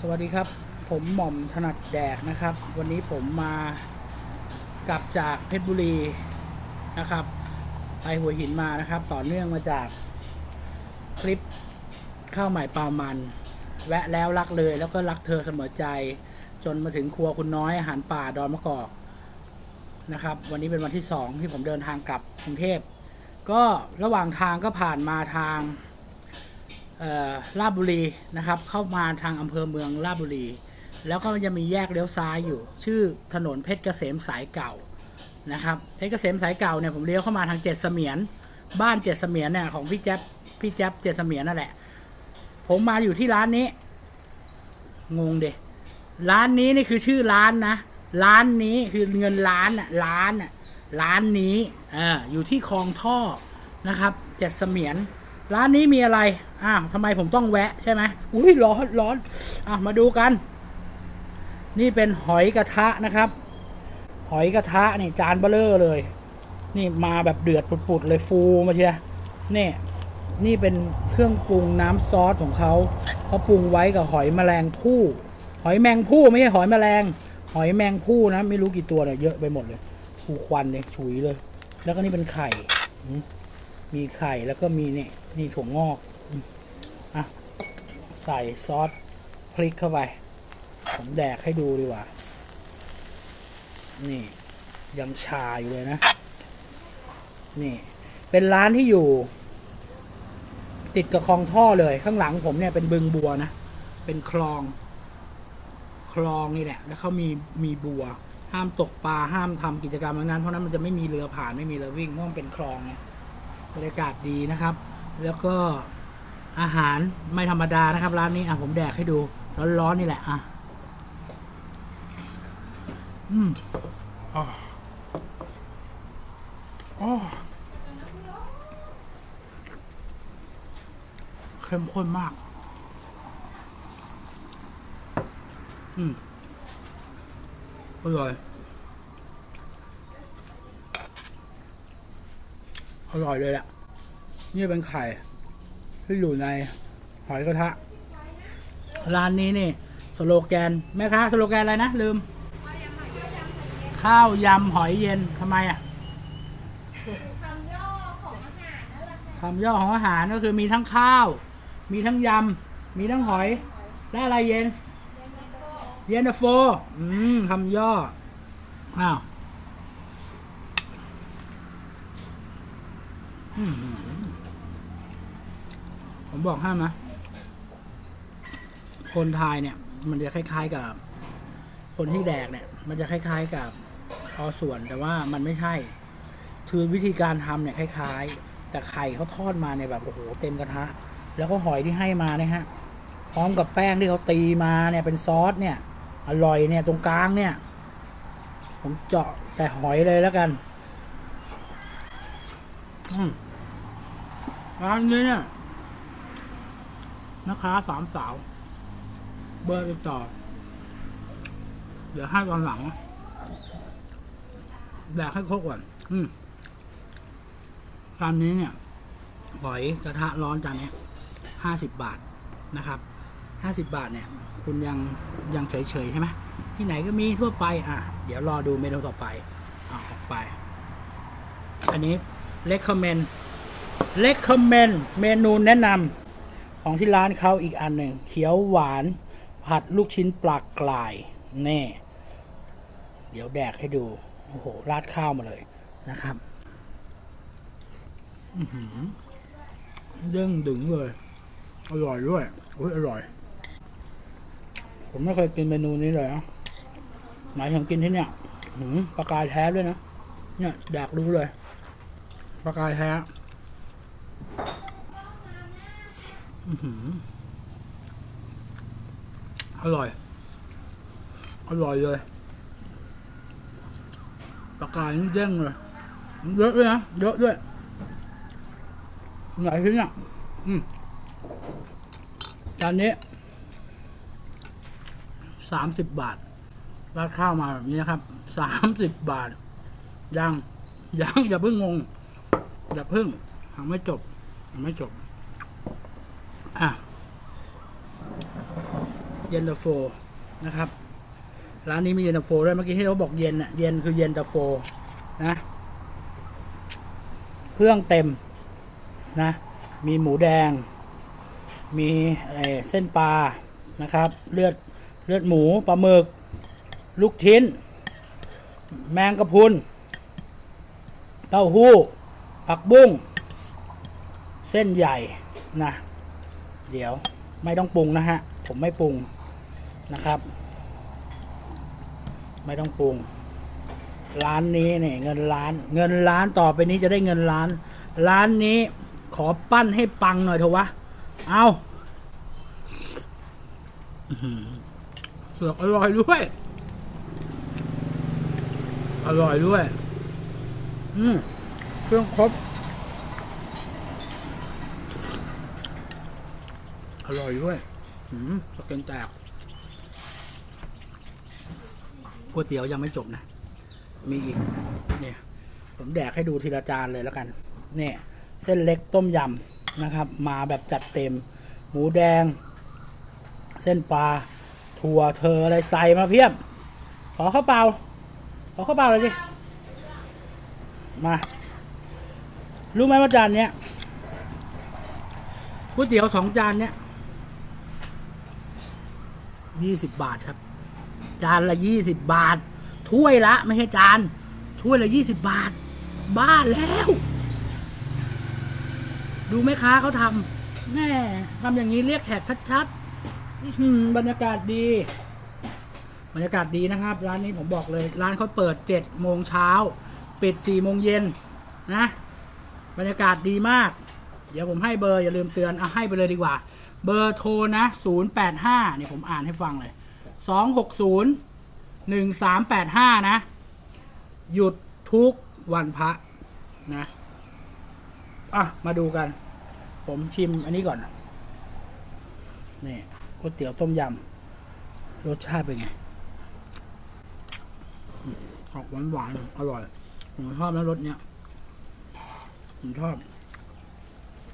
สวัสดีครับ ผมหม่อมถนัดแดกนะครับ วันนี้ผมมากลับจากเพชรบุรีนะครับ ไปหัวหินมานะครับ ต่อเนื่องมาจากคลิปข้าวใหม่ปลามัน แวะแล้วรักเลย แล้วก็รักเธอเสมอใจ จนมาถึงครัวคุณน้อยอาหารป่าดอนมะกอกนะครับ วันนี้เป็นวันที่สองที่ผมเดินทางกลับกรุงเทพก็ระหว่างทางก็ผ่านมาทาง ลาดบุรีนะครับ เข้ามาทางอำเภอเมืองลาดบุรี แล้วก็จะมีแยกเลี้ยวซ้ายอยู่ ชื่อถนนเพชรเกษมสายเก่านะครับเพชรเกษมสายเก่าเนี่ยผมเลี้ยวเข้ามาทางเจ็ดเสมียน บ้านเจ็ดเสมียนเนี่ยของพี่แจ๊บพี่แจ๊บเจ็ดเสมียนนั่นแหละ ผมมาอยู่ที่ร้านนี้ งงเดร้านนี้นี่คือชื่อร้านนะร้านนี้คือเงินล้านอะร้านอะร้านนี้อ่าอยู่ที่คลองท่อนะครับเจ็ดเสมียน ร้านนี้มีอะไร อ้าวทำไมผมต้องแวะใช่ไหมอุ้ยร้อนร้อนอะมาดูกัน นี่เป็นหอยกระทะนะครับ หอยกระทะนี่จานเบลเลอร์เลย นี่มาแบบเดือดปุดๆเลยฟูมาเชียนี่นี่เป็นเครื่องปรุงน้ำซอสของเขา เขาปรุงไว้กับหอยแมลงภู่ หอยแมงภู่ไม่ใช่หอยแมลง หอยแมงภู่นะ ไม่รู้กี่ตัวเลยเยอะไปหมดเลยผูควันเลยฉุยเลย แล้วก็นี่เป็นไข่ มีไข่แล้วก็มีเนี่ย นี่ถั่วงอกอะใส่ซอสพริกเข้าไป ผมแดกให้ดูดีกว่า นี่ ยังชาอยู่เลยนะ นี่ เป็นร้านที่อยู่ ติดกับคลองท่อเลย ข้างหลังผมเนี่ยเป็นบึงบัวนะ เป็นคลอง คลองนี่แหละ แล้วเขามีมีบัว ห้ามตกปลา ห้ามทำกิจกรรมทั้งนั้น เพราะนั้นมันจะไม่มีเรือผ่านไม่มีเรือวิ่งเพราะมันเป็นคลองไงบรรยากาศดีนะครับ แล้วก็อาหารไม่ธรรมดานะครับ ร้านนี้อะผมแดกให้ดูร้อนๆนี่แหละอะอืมอ๋ออ๋อเข้มข้นมาก อืมอร่อย อร่อยเลยแหละ นี่เป็นไข่ที่อยู่ในหอยกระทะ ร้านนี้นี่ สโลแกน แม่ค้าสโลแกนอะไรนะ ลืม ข้าวยำหอยเย็นทำไมอะคำย่อของอาหารนั่นก็คือมีทั้งข้าว มีทั้งยำ มีทั้งหอยและอะไรเย็น เย็นตาโฟ อืมคำย่อ อ้าว อืม ผมบอกให้นะ คนไทยเนี่ย มันจะคล้าย ๆกับ คนที่แดกเนี่ย มันจะคล้าย ๆกับพอส่วนแต่ว่ามันไม่ใช่ คือวิธีการทำเนี่ยคล้าย ๆ แต่ไข่เขาทอดมาเนี่ยแบบโอ้โหเต็มกระทะ แล้วก็หอยที่ให้มาเนี่ยฮะ พร้อมกับแป้งที่เขาตีมาเนี่ยเป็นซอสเนี่ย อร่อยเนี่ยตรงกลางเนี่ย ผมเจาะแต่หอยเลยแล้วกันอืมร้านนี้เนี่ย นะคะสามสาว เบอร์ติดต่อ เดี๋ยวให้ตอนหลังแดกให้ครบก่อน อืมร้านนี้เนี่ยหอยกระทะร้อนจานนี้ห้าสิบบาทนะครับห้าสิบบาทเนี่ย คุณยังยังเฉยๆใช่ไหมที่ไหนก็มีทั่วไป อะ เดี๋ยวรอดูเมนูต่อไปอออกไป อันนี้ recommend recommend เมนูแนะนำ ของที่ร้านเขาอีกอันหนึ่งเขียวหวานผัดลูกชิ้นปลากลายแน่เดี๋ยวแดกให้ดู โอ้โห ราดข้าวมาเลยนะครับอือหือเด้งดึงเลย อร่อยด้วยอุ้ยอร่อย ผมไม่เคยกินเมนูนี้เลยนะหมายถึงกินที่เนี่ยหืมปลากายแท้ด้วยนะ เนี่ย แดกรู้เลย ปลากายแท้ อร่อย อร่อยเลยปลากายนี่เด้งเลยเยอะด้วยนะเยอะด้วยหลายชิ้นอะอืมจานนี้สามสิบบาทราดข้าวมาแบบนี้นะครับสามสิบบาทยังยังอย่าเพิ่งงง อย่าเพิ่งยังไม่จบยังไม่จบ อะ เย็นตาโฟนะครับร้านนี้มีเย็นตาโฟด้วยเมื่อกี้ที่เราบอกเย็นอะเย็นคือเย็นตาโฟนะเครื่องเต็มนะมีหมูแดง มีอะไรเส้นปลานะครับ เลือดเลือดหมูปลาหมึก ลูกชิ้น แมงกะพุนเต้าหู้ ผักบุ้ง เส้นใหญ่นะ เดี๋ยวไม่ต้องปรุงนะฮะ ผมไม่ปรุง นะครับ ไม่ต้องปรุง ร้านนี้เนี่ยเงินล้าน เงินล้านต่อไปนี้จะได้เงินล้าน ร้านนี้ขอปั้นให้ปังหน่อยเถอะวะ เอาอือหือเสือกอร่อยด้วย อร่อยด้วย อืมเครื่องครบ อร่อยด้วย อืมสเก็นแตก ก๋วยเตี๋ยวยังไม่จบนะ มีอีก เนี่ย ผมแดกให้ดูทีละจานเลยแล้วกัน เนี่ย เส้นเล็กต้มยำนะครับ มาแบบจัดเต็ม หมูแดง เส้นปลา ถั่วเธออะไรใส่มาเพียบ ขอข้าวเปล่า ขอข้าวเปล่าเลยสิ มา รู้ไหมว่าจานเนี้ยก๋วยเตี๋ยวสองจานเนี้ยยี่สิบบาทครับ จานละยี่สิบบาท ถ้วยละ ไม่ใช่จาน ถ้วยละยี่สิบบาท บ้าแล้ว ดูแม่ค้าเขาทำแม่ทำอย่างนี้เรียกแขกชัดๆอบรรยากาศดี บรรยากาศดีนะครับ ร้านนี้ผมบอกเลย ร้านเขาเปิดเจ็ดโมงเช้าปิดสี่โมงเย็นนะ บรรยากาศดีมาก เดี๋ยวผมให้เบอร์อย่าลืมเตือนเอาให้ไปเลยดีกว่า เบอร์โทรนะ 085เนี่ยผมอ่านให้ฟังเลย 260 1385นะ หยุดทุกวันพระนะ อะ มาดูกัน ผมชิมอันนี้ก่อน นี่ก๋วยเตี๋ยวต้มยำ รสชาติเป็นไง ออกหวานหวานอร่อย ผมชอบนะรสเนี้ย ผมชอบ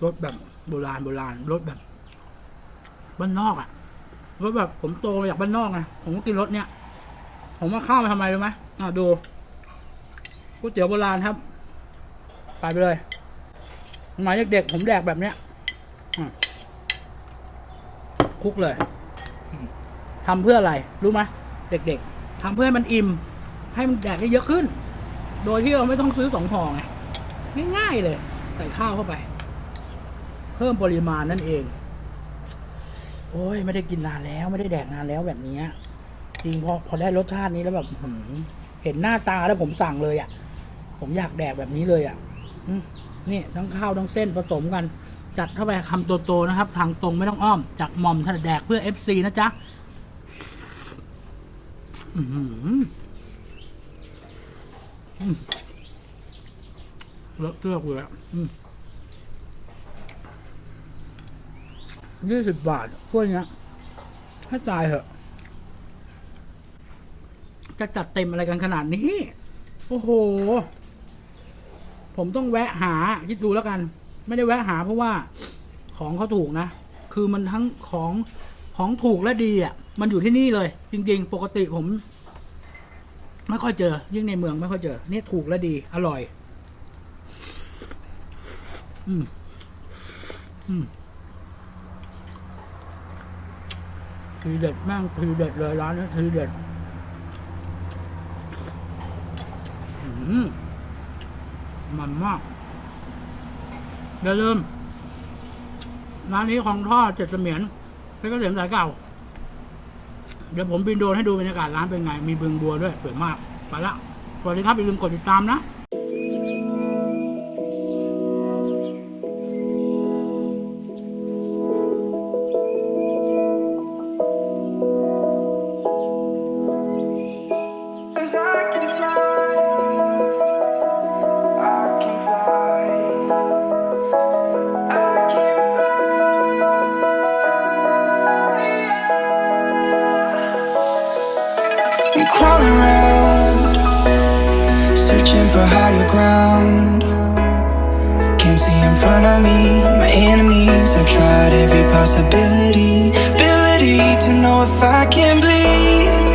รสแบบโบราณโบราณรสแบบบ้านนอกอะ รสแบบผมโตมาจากบ้านนอกไงผมก็กินรสเนี้ยผมมาเข้ามาทำไมรู้ไหมอะดูก๋วยเตี๋ยวโบราณครับ ไปไปเลยสมัยเด็กๆผมแดกแบบเนี้ยคลุกเลยทำเพื่ออะไร รู้ไหมเด็กๆทำเพื่อให้มันอิ่ม ให้มันแดกได้เยอะขึ้น โดยที่เราไม่ต้องซื้อสองห่อไงง่ายๆเลย ใส่ข้าวเข้าไป เพิ่มปริมาณนั่นเอง โอ้ยไม่ได้กินนานแล้วไม่ได้แดกนานแล้วแบบนี้จริงพอพอได้รสชาตินี้แล้วแบบเห็นหน้าตาแล้วผมสั่งเลยอะ่ะ ผมอยากแดกแบบนี้เลยอะ่ะนี่ทั้งข้าวทั้งเส้นผสมกัน จัดเข้าไปคำโตๆนะครับ ทางตรงไม่ต้องอ้อม จากหม่อมถนัดแดกเพื่อ FC นะจ๊ะอือหืออืมเลอะเทือกเลยอะ ยี่สิบบาทพวกเนี้ยให้ตายเหอะ จะจัดเต็มอะไรกันขนาดนี้ โอ้โห ผมต้องแวะหาคิดดูแล้วกัน ไม่ได้แวะหาเพราะว่าของเขาถูกนะ คือมันทั้งของของถูกและดีอะ มันอยู่ที่นี่เลย จริง ๆ ปกติผม ไม่ค่อยเจอ ยิ่งในเมืองไม่ค่อยเจอนี่ถูกและดี อร่อย อืม อืม ทีเด็ดแม่งทีเด็ดเลยร้านนี้ทีเด็ดอืมมันมากอย่าลืมร้านนี้ของทอดเจ็ดเสมียนเพชรเกษมสายเก่า เดี๋ยวผมบินโดรนให้ดูบรรยากาศร้านเป็นไง มีบึงบัวด้วยสวยมาก ไปละ สวัสดีครับอย่าลืมกดติดตามนะ searching for higher ground. Can't see in front of me, my enemies. I've tried every possibility, ability to know if I can bleed.